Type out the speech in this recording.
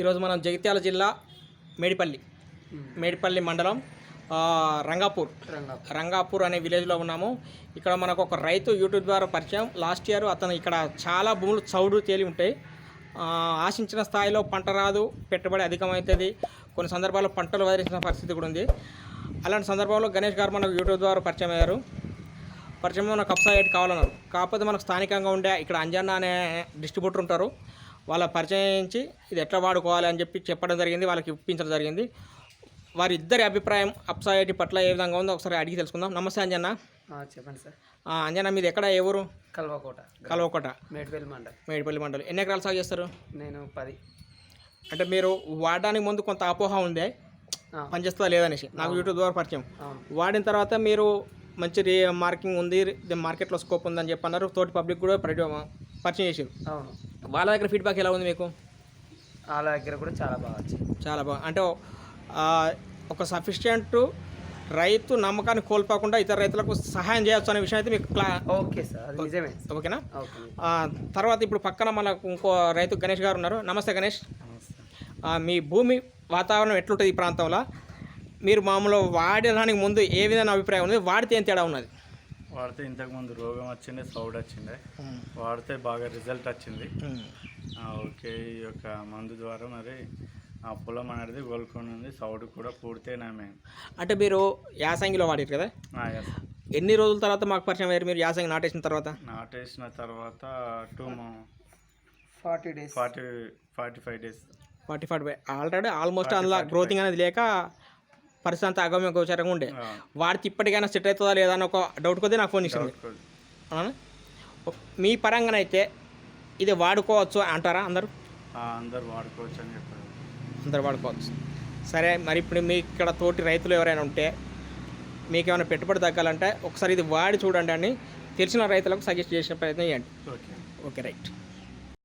ఈరోజు మనం జగిత్యాల జిల్లా మేడిపల్లి మేడిపల్లి మండలం రంగాపూర్. రంగాపూర్. అనే విలేజ్లో ఉన్నాము. ఇక్కడ మనకు ఒక రైతు యూట్యూబ్ ద్వారా పరిచయం. లాస్ట్ ఇయర్ అతను ఇక్కడ చాలా భూములు చౌడు తేలి ఉంటాయి. ఆశించిన స్థాయిలో పంట రాదు పెట్టుబడి అధికమవుతుంది. కొన్ని సందర్భాల్లో పంటలు వదిలించిన పరిస్థితి కూడా ఉంది. అలాంటి సందర్భంలో గణేష్ గారు మనకు యూట్యూబ్ ద్వారా పరిచయం అయ్యారు. పరిచయం మనకు కప్సా ఎయిట్ కావాలన్నారు. కాకపోతే మనకు స్థానికంగా ఉండే ఇక్కడ అంజన్న అనే డిస్ట్రిబ్యూటర్ ఉంటారు. వాళ్ళ పరిచయించి ఇది ఎట్లా వాడుకోవాలి అని చెప్పి చెప్పడం జరిగింది వాళ్ళకి ఇప్పించడం జరిగింది. వారి ఇద్దరి అభిప్రాయం అప్సా ఎయిట్ పట్ల ఏ విధంగా ఉందో ఒకసారి అడిగి తెలుసుకుందాం. నమస్తే అంజన్న. చెప్పండి సార్. ఆ, అంజన్న మీది ఎక్కడ ఏ ఊరు? కల్వకోట. కలవకోట. మేడ్పల్లి మండల్. మేడిపల్లి మండలి. ఎన్ని ఎకరాలు సాగు చేస్తారు? నేను పది. అంటే మీరు వాడడానికి ముందు కొంత అపోహ ఉంది ఆ, పనిచేస్తుందా లేదనేసి నాకు యూట్యూబ్ ద్వారా పరిచయం. వాడిన తర్వాత మీరు మంచి రీ మార్కింగ్ ఉంది మార్కెట్లో స్కోప్ ఉందని చెప్పి అన్నారు. తోటి పబ్లిక్ కూడా పరిచయం చేసారు అవును. వాళ్ళ దగ్గర ఫీడ్బ్యాక్ ఎలా ఉంది మీకు? వాళ్ళ దగ్గర కూడా చాలా బాగా వచ్చింది. చాలా బాగా. అంటే ఒక సఫిషియంట్ రైతు నమ్మకాన్ని కోల్పోకుండా ఇతర రైతులకు సహాయం చేయొచ్చు అనే విషయం అయితే మీకు క్లా ఓకే సార్ నిజమే. ఓకేనా? తర్వాత ఇప్పుడు పక్కన మనకు ఇంకో రైతు గణేష్ గారు ఉన్నారు. నమస్తే గణేష్. మీ భూమి వాతావరణం ఎట్లుంటుంది ఈ ప్రాంతంలో? మీరు మామూలు వాడడానికి ముందు ఏ విధమైన అభిప్రాయం ఉంది? వాడితే ఏం తేడా ఉన్నది? వాడితే ఇంతకుముందు రోగం వచ్చిండే సౌడ్ వచ్చిండే వాడితే బాగా రిజల్ట్ వచ్చింది. ఆ, ఓకే ఈ యొక్క మందు ద్వారా మరి ఆ పొలం అనేది కోలుకొని ఉంది సౌడ్ కూడా పూడితే నమే అంటే మీరు యాసంగిలో వాడారు కదా? ఎన్ని రోజుల తర్వాత మాకు పరిచయం అయ్యారు మీరు యాసంగి నాటేసిన తర్వాత? నాటేసిన తర్వాత two forty days. Forty forty five days. Forty forty five. Already almost అందులో గ్రోతింగ్ అనేది లేక పరిస్థితి అంతా అగమ్య గోచరంగా ఉండే. వాడితే ఇప్పటికైనా సెట్ అవుతుందా లేదా అని ఒక డౌట్ కొద్దీ నాకు ఫోన్ ఇచ్చింది మీ పరంగానైతే ఇది వాడుకోవచ్చు అంటారా అందరూ? అందరు వాడుకోవచ్చు అని చెప్పారు. అందరు వాడుకోవచ్చు. సరే మరి ఇప్పుడు మీ ఇక్కడ తోటి రైతులు ఎవరైనా ఉంటే మీకు ఏమైనా పెట్టుబడి తగ్గాలంటే ఒకసారి ఇది వాడి చూడండి అని తెలిసిన రైతులకు సజెస్ట్ చేసిన ప్రయత్నం చేయండి. ఓకే. Okay right.